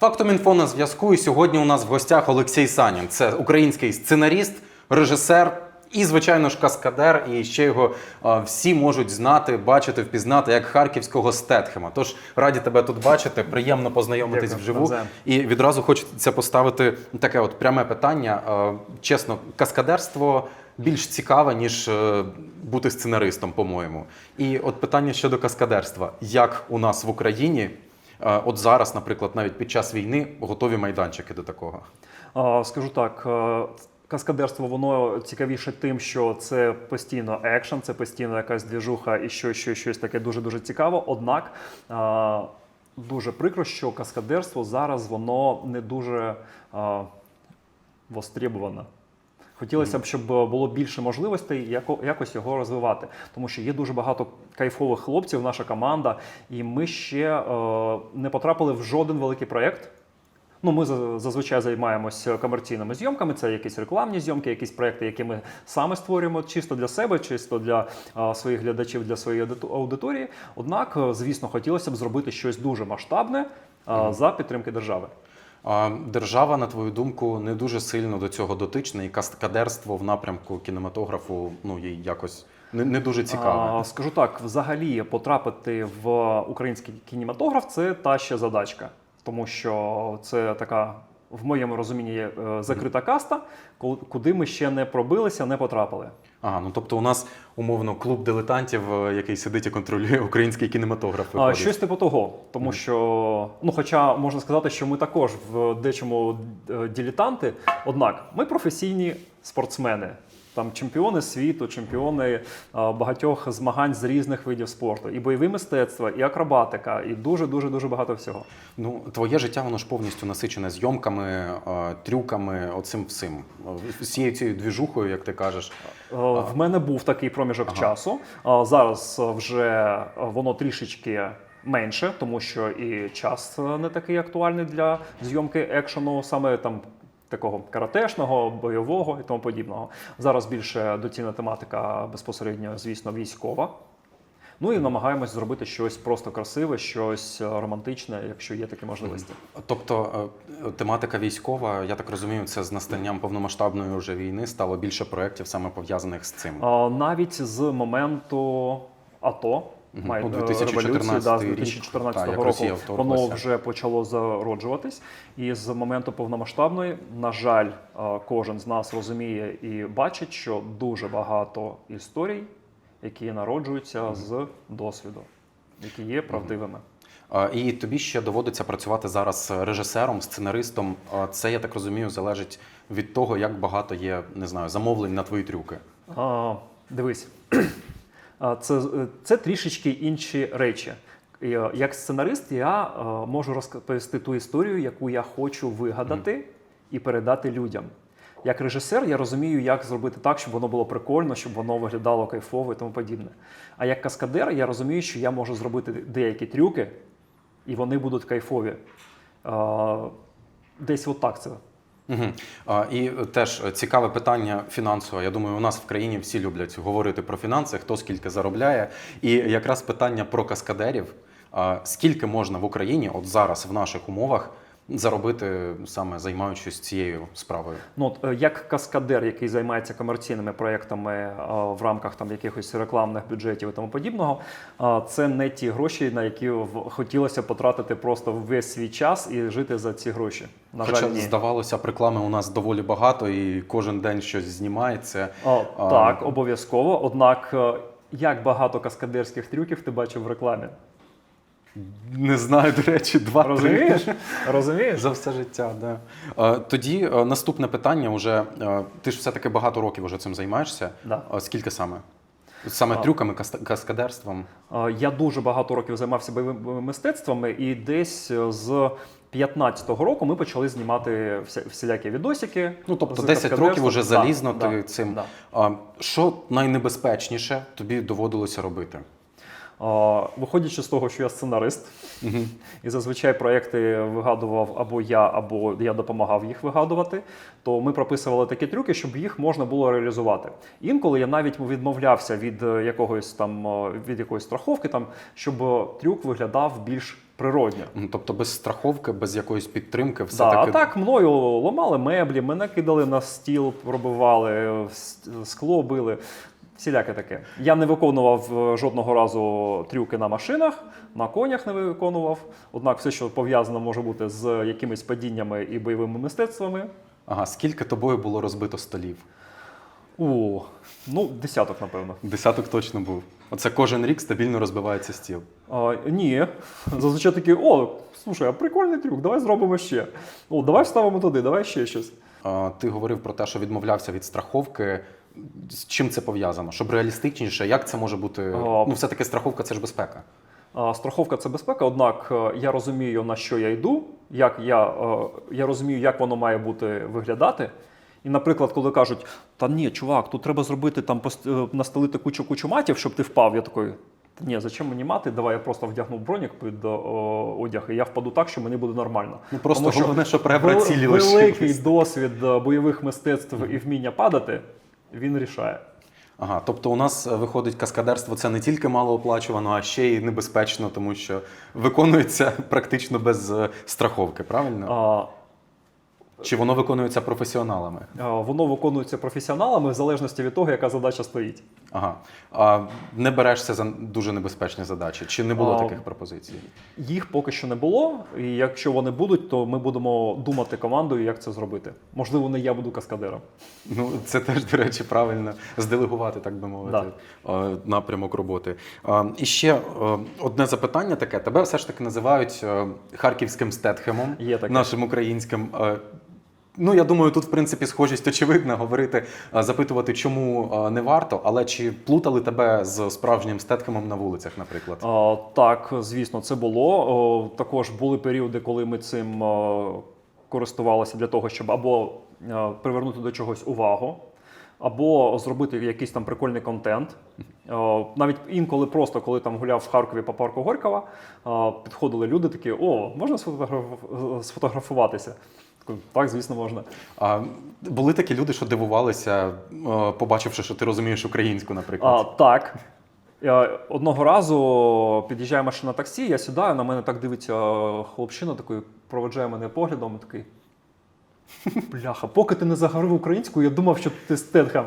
Фактом інфо на зв'язку. І сьогодні у нас в гостях Олексій Санін. Це український сценаріст, режисер і, звичайно ж, каскадер. І ще його а, всі можуть знати, бачити, впізнати як харківського стетхема. Тож раді тебе тут бачити. Приємно познайомитись Дякую, вживу. навзаєм. І відразу хочеться поставити таке от пряме питання. А, Чесно, каскадерство більш цікаве, ніж е, бути сценаристом, по-моєму. І от питання щодо каскадерства: як у нас в Україні, от зараз, наприклад, навіть під час війни готові майданчики до такого? Скажу так. е, Каскадерство воно цікавіше тим, що це постійно екшен, це постійно якась двіжуха і що, що, щось таке дуже дуже цікаво. Однак а, дуже прикро, що каскадерство зараз воно не дуже а, востребовано. Хотілося б, щоб було більше можливостей яко- якось його розвивати, тому що є дуже багато кайфових хлопців, наша команда, і ми ще е, не потрапили в жоден великий проєкт. Ну, ми зазвичай займаємося комерційними зйомками. Це якісь рекламні зйомки, якісь проекти, які ми саме створюємо чисто для себе, чисто для а, своїх глядачів, для своєї аудиторії. Однак, е, звісно, хотілося б зробити щось дуже масштабне а, за підтримки держави. Держава, на твою думку, не дуже сильно до цього дотична, і каскадерство в напрямку кінематографу ну, їй якось не, не дуже цікаве. Скажу так, взагалі потрапити в український кінематограф це та ще задачка, тому що це така. В моєму розумінні е, закрита каста, куди ми ще не пробилися, не потрапили. Ага, ну тобто у нас умовно клуб дилетантів, е, який сидить і контролює український кінематограф. А, виходить. щось типу того, тому що, ну, хоча можна сказати, що ми також в дечому е, дилетанти, однак ми професійні спортсмени. Там чемпіони світу, чемпіони е, багатьох змагань з різних видів спорту, і бойові мистецтва, і акробатика, і дуже дуже дуже багато всього. Ну, твоє життя воно ж повністю насичене зйомками, е, трюками, оцим всім. Е, Всією цією двіжухою, як ти кажеш. В мене був такий проміжок Ага. часу. Зараз вже воно трішечки менше, тому що і час не такий актуальний для зйомки екшену, саме там. Такого каратешного, бойового і тому подібного. Зараз більше доцільна тематика безпосередньо, звісно, військова. Ну і намагаємось зробити щось просто красиве, щось е, романтичне, якщо є такі можливості. Тобто е, тематика військова, я так розумію, це з настанням повномасштабної вже війни стало більше проєктів саме пов'язаних з цим. Навіть з моменту АТО. Май- Ну, е, 2014 революції, да, з рік. 2014 Так, як року Росія воно вже почало зароджуватись. І з моменту повномасштабної, на жаль, е, кожен з нас розуміє і бачить, що дуже багато історій, які народжуються з досвіду, які є правдивими. І тобі ще доводиться працювати зараз режисером, сценаристом. Це, я так розумію, залежить від того, як багато є, не знаю, замовлень на твої трюки. А, дивись, це, це трішечки інші речі. Е, Як сценарист, я е, можу розповісти ту історію, яку я хочу вигадати і передати людям. Як режисер, я розумію, як зробити так, щоб воно було прикольно, щоб воно виглядало кайфово і тому подібне. А як каскадер, я розумію, що я можу зробити деякі трюки, і вони будуть кайфові. Е, Десь от так це Угу. А, і теж цікаве питання фінансове. Я думаю, у нас в країні всі люблять говорити про фінанси, хто скільки заробляє. І якраз питання про каскадерів. А, скільки можна в Україні, от зараз в наших умовах, заробити саме займаючись цією справою? Ну, от, е, як каскадер, який займається комерційними проєктами е, в рамках там якихось рекламних бюджетів і тому подібного, е, це не ті гроші, на які хотілося потратити просто весь свій час і жити за ці гроші. На Хоча жаль, ні. здавалося, б, реклами у нас доволі багато, і кожен день щось знімається. О, так, обов'язково. Однак, як багато каскадерських трюків ти бачив в рекламі? Не знаю, до речі, два-три. Розумієш? Розумієш? За все життя, да. Е, Тоді е, наступне питання. Уже е, ти ж все-таки багато років вже цим займаєшся. Да. Е, Скільки саме? Саме А. трюками, каста- каскадерством. Е, Я дуже багато років займався бойовими мистецтвами, і десь е, з 15-го року ми почали знімати вся, всілякі відосики. Ну, тобто з 10 каскадерством. років уже Да, залізно да, ти цим. да. А, Що найнебезпечніше тобі доводилося робити? Виходячи з того, що я сценарист, і зазвичай проекти вигадував або я, або я допомагав їх вигадувати, то ми прописували такі трюки, щоб їх можна було реалізувати. Інколи я навіть відмовлявся від е, якогось там е, від якоїсь страховки, там щоб е, трюк виглядав більш природньо. Ну, Тобто без страховки, без якоїсь підтримки, все Да, таки А так мною ламали меблі, мене кидали на стіл, пробивали, скло били. Всіляке таке. Я не виконував е, жодного разу трюки на машинах, на конях не виконував. Однак все, що пов'язано може бути з якимись падіннями і бойовими мистецтвами. Ага, скільки тобою було розбито столів? О, ну, десяток, напевно. Десяток точно був. Оце кожен рік стабільно розбивається стіл. А, ні. Зазвичай такі, о, слушай, а прикольний трюк, давай зробимо ще. О, давай вставимо туди, давай ще щось. А, Ти говорив про те, що відмовлявся від страховки. З чим це пов'язано? Щоб реалістичніше, як це може бути? Ну, все-таки страховка це ж безпека. Страховка це безпека, однак е, я розумію, на що я йду, як я, е, я розумію, як воно має бути виглядати. І, наприклад, коли кажуть, та ні, чувак, тут треба зробити там е, настелити кучу кучу матів, щоб ти впав. Я такий, та ні, зачем мені мати? Давай я просто вдягну бронік під е, одяг, і я впаду так, що мені буде нормально. Ну просто Тому що головне, щоб ребра вел- цілі великий досвід бойових мистецтв і вміння падати, він рішає. Ага, тобто у нас е, виходить каскадерство це не тільки малооплачувано, а ще й небезпечно, тому що виконується практично без е, страховки, правильно? А, Чи воно виконується професіоналами? Воно виконується професіоналами в залежності від того, яка задача стоїть. Ага. А не берешся за дуже небезпечні задачі? Чи не було А, таких пропозицій? Їх поки що не було, і якщо вони будуть, то ми будемо думати командою, як це зробити. Можливо, не я буду каскадером. Ну, це теж, до речі, правильно зделегувати, так би мовити, е, напрямок роботи. Е, І ще е, одне запитання таке: тебе все ж таки називають е, харківським стетхемом, Є таке. нашим українським. Ну, я думаю, тут в принципі схожість очевидна говорити, запитувати, чому не варто, але чи плутали тебе з справжнім стетхемом на вулицях, наприклад? А, так, звісно, це було. Також були періоди, коли ми цим користувалися для того, щоб або привернути до чогось увагу, або зробити якийсь там прикольний контент. Навіть інколи просто, коли там гуляв в Харкові по парку Горького, підходили люди такі: о, можна сфотограф- сфотографуватися? Так, звісно, можна. А були такі люди, що дивувалися, е, побачивши, що ти розумієш українську, наприклад. А, так. Я одного разу під'їжджає машина таксі, я сідаю, на мене так дивиться хлопчина, такий проведжає мене поглядом і такий. Бляха, поки ти не заговорив українською, я думав, що ти стетхам.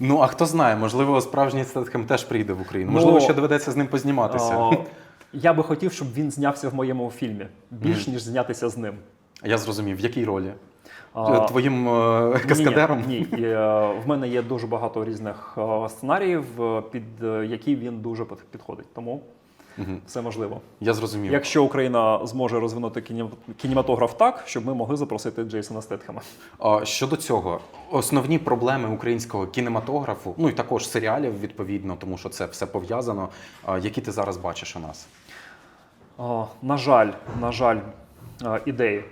Ну а хто знає, можливо, справжній стетхем теж прийде в Україну. Ну, Можливо, ще доведеться з ним позніматися. Я би хотів, щоб він знявся в моєму фільмі, більш ніж знятися з ним. Я зрозумів, в якій ролі? Твоїм е, каскадером? Ні, ні. Е, в мене є дуже багато різних е, сценаріїв, під які він дуже підходить. Тому Мгм. все можливо. Я зрозумів. Якщо Україна зможе розвинути кінематограф так, щоб ми могли запросити Джейсона Стетхема. Щодо цього, основні проблеми українського кінематографу, ну і також серіалів, відповідно, тому що це все пов'язано. Які ти зараз бачиш у нас? На жаль, на жаль, ідеї.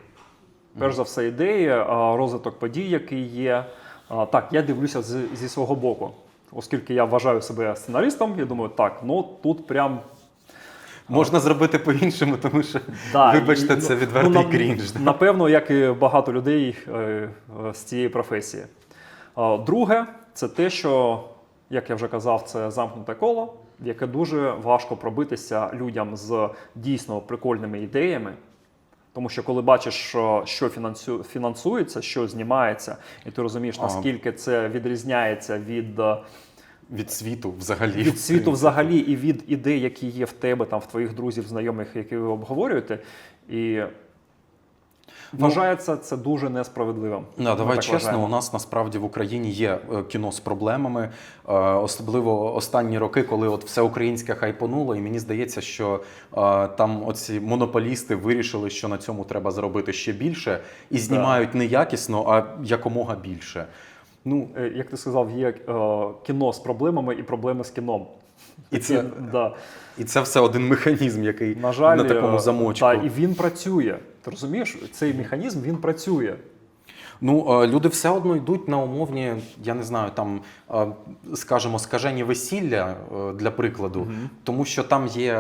Перш за все, ідеї, розвиток подій, який є. Так, я дивлюся з- зі свого боку. Оскільки я вважаю себе сценаристом, я думаю, так, ну тут прям Можна зробити по-іншому, тому що, Да, вибачте, і, це ну, відвертий ну, крінж. Напевно, як і багато людей е, е, з цієї професії. Друге, це те, що, як я вже казав, це замкнуте коло, яке дуже важко пробитися людям з дійсно прикольними ідеями. Тому що коли бачиш, що, що фінансу- фінансується, що знімається, і ти розумієш, наскільки це відрізняється від, е, Від світу взагалі. від світу взагалі і від ідей, які є в тебе, там, в твоїх друзів, знайомих, які ви обговорюєте. І вважається це дуже несправедливим. Да, давай чесно, вважаємо. у нас насправді в Україні є е, кіно з проблемами, е, особливо останні роки, коли от все українське хайпонуло, і мені здається, що е, там оці монополісти вирішили, що на цьому треба заробити ще більше, і знімають не якісно, а якомога більше. Ну Як ти сказав, є кіно з проблемами і проблеми з кіном. і це, да. і це все один механізм, який На жаль, на такому замочку. Та, і він працює. Ти розумієш, цей механізм він працює. Ну, е, люди все одно йдуть на умовні, я не знаю, там, е, скажімо, скажені весілля е, для прикладу, тому що там є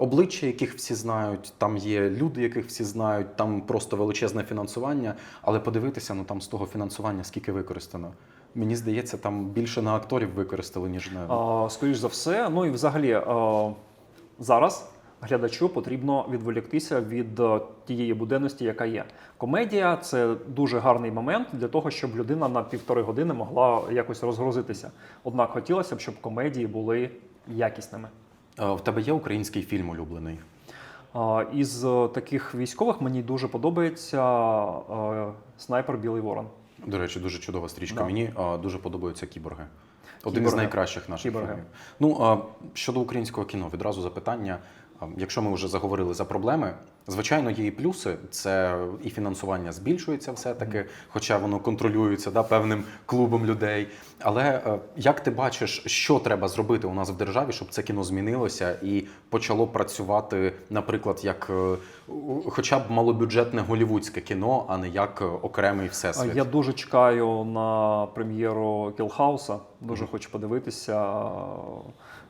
обличчя, яких всі знають, там є люди, яких всі знають, там просто величезне фінансування. Але подивитися, ну там з того фінансування скільки використано. Мені здається, там більше на акторів використали, ніж на скоріш за все, ну і взагалі а, зараз глядачу потрібно відволіктися від е, тієї буденності, яка є. Комедія це дуже гарний момент для того, щоб людина на півтори години могла якось розгрузитися. Однак хотілося б, щоб комедії були якісними. Е, В тебе є український фільм улюблений? Із е, таких військових мені дуже подобається снайпер Білий Ворон. До речі, дуже чудова стрічка. Да. Мені дуже подобаються кіборги. Один із Кіборги. найкращих наших Кіборги. фільмів. Ну щодо українського кіно, відразу запитання. Якщо ми вже заговорили за проблеми, звичайно, є і плюси. Це і фінансування збільшується все-таки, хоча воно контролюється да, певним клубом людей. Але е, як ти бачиш, що треба зробити у нас в державі, щоб це кіно змінилося і почало працювати, наприклад, як е, хоча б малобюджетне голівудське кіно, а не як е, окремий всесвіт? Я дуже чекаю на прем'єру Кілхауса. Дуже хочу подивитися.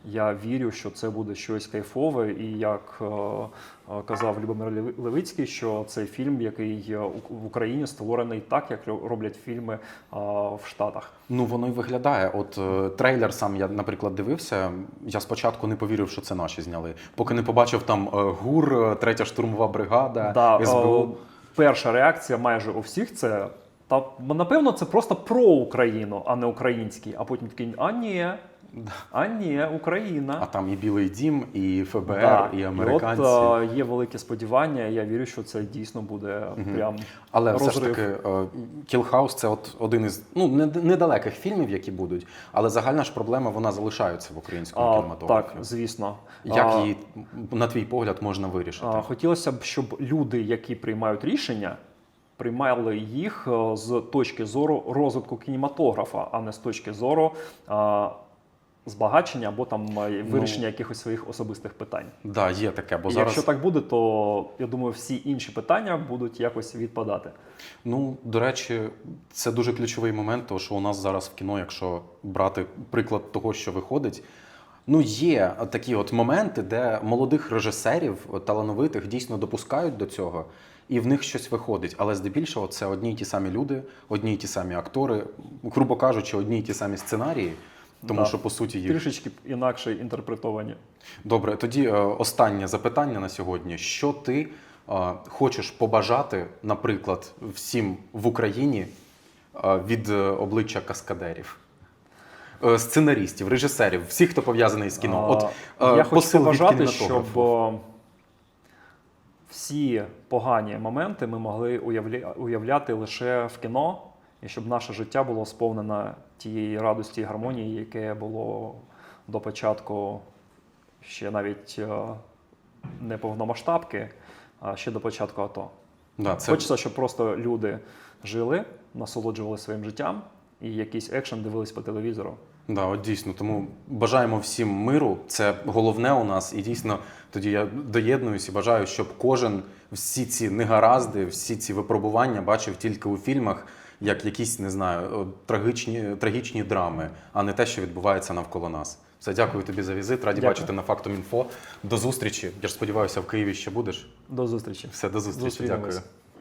Я вірю, що це буде щось кайфове. І як е, е, казав Любомир Леви- Левицький, що цей фільм, який в Україні створений так, як роблять фільми в Штатах. Ну воно й виглядає. От е, трейлер сам я, наприклад, дивився. Я спочатку не повірив, що це наші зняли. Поки не побачив там ГУР, третя штурмова бригада, Да, СБУ. перша реакція майже у всіх це. Та напевно це просто про Україну, а не український. А потім такий, а ні, а ні, Україна. А там і Білий Дім, і ФБР, Да. і американці. от е, є велике сподівання. Я вірю, що це дійсно буде прям Але все ж розрив. таки, Кілхаус це от один із ну недалеких фільмів, які будуть, але загальна ж проблема вона залишається в українському А, кінематографі. так, звісно. Як А, її, на твій погляд, можна вирішити? а, хотілося б, щоб люди, які приймають рішення, приймали їх е, з точки зору розвитку кінематографа, а не з точки зору а, збагачення або там е, вирішення якихось своїх особистих питань. Да, є таке, бо І зараз Якщо так буде, то я думаю, всі інші питання будуть якось відпадати. Ну, до речі, це дуже ключовий момент, тому що у нас зараз в кіно, якщо брати приклад того, що виходить, ну є такі от моменти, де молодих режисерів, талановитих, дійсно допускають до цього, і в них щось виходить. Але здебільшого це одні й ті самі люди, одні й ті самі актори, грубо кажучи, одні й ті самі сценарії. Тому Да. що по суті їх Трішечки інакше інтерпретовані. Добре, тоді е, останнє запитання на сьогодні. Що ти е, хочеш побажати, наприклад, всім в Україні е, від е, обличчя каскадерів? Сценаристів, режисерів, всіх, хто пов'язаний з кіно. От, е, я хочу побажати, щоб всі погані моменти ми могли уявля... уявляти лише в кіно, і щоб наше життя було сповнене тієї радості і гармонії, яке було до початку ще навіть е, не повномасштабки, а ще до початку АТО. Да, це, Хочеться, щоб просто люди жили, насолоджувалися своїм життям і якийсь екшен дивились по телевізору. да, от дійсно. Тому бажаємо всім миру. Це головне у нас. І дійсно тоді я доєднуюсь і бажаю, щоб кожен всі ці негаразди, всі ці випробування бачив тільки у фільмах. Як якісь не знаю трагічні, трагічні драми, а не те, що відбувається навколо нас. Все, дякую тобі за візит. Раді Дякую. бачити на фактом інфо. До зустрічі. Я ж сподіваюся, в Києві ще будеш. До зустрічі. Все, до зустрічі. Зустрінемось. Дякую.